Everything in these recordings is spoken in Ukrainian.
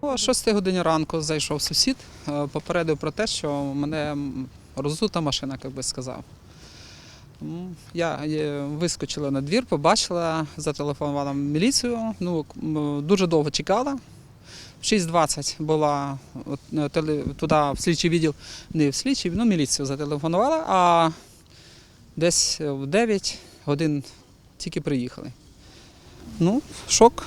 О 6 годині ранку зайшов сусід, е, попередив про те, що мене розута машина, як би сказав. Я е, вискочила на двір, побачила, зателефонувала в міліцію. Ну, дуже довго чекала. В 6.20 була е, туди в слідчий відділ, не в слідчий, ну, міліцію зателефонувала, а десь в 9 годин тільки приїхали. Ну, шок,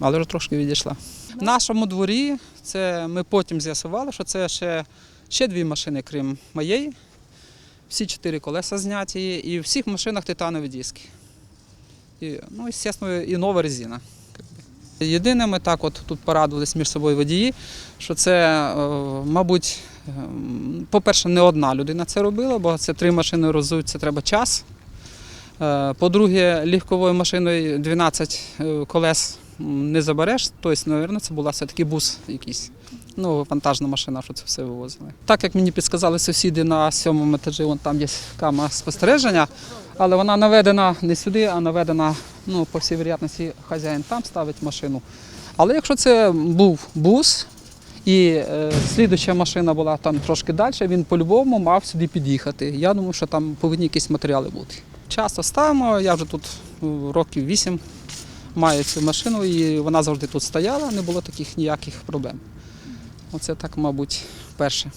але вже трошки відійшла. В нашому дворі це ми потім з'ясували, що це ще, ще дві машини, крім моєї. Всі чотири колеса зняті, і в всіх машинах титанові диски. І, ну, звісно, і нова резина. Єдине, ми так от тут порадувалися між собою водії, що це, е, мабуть, ем, по-перше, не одна людина це робила, бо це три машини розуть, це треба час. Е, По-друге, легковою машиною 12 е, колес не забереш. Тобто, мабуть, це була все-таки бус якийсь. Ну, вантажна машина, що це все вивозили. Так як мені підказали сусіди на сьомому етажі, вон там є камера спостереження, але вона наведена не сюди, а наведена, ну, по всій вероятності, хазяїн там ставить машину. Але якщо це був бус, і е, слідуща машина була там трошки далі, він по-любому мав сюди під'їхати. Я думаю, що там повинні якісь матеріали бути. Часто ставимо, я вже тут ну, років вісім маю цю машину, і вона завжди тут стояла, не було таких ніяких проблем. Оце так, мабуть, перше.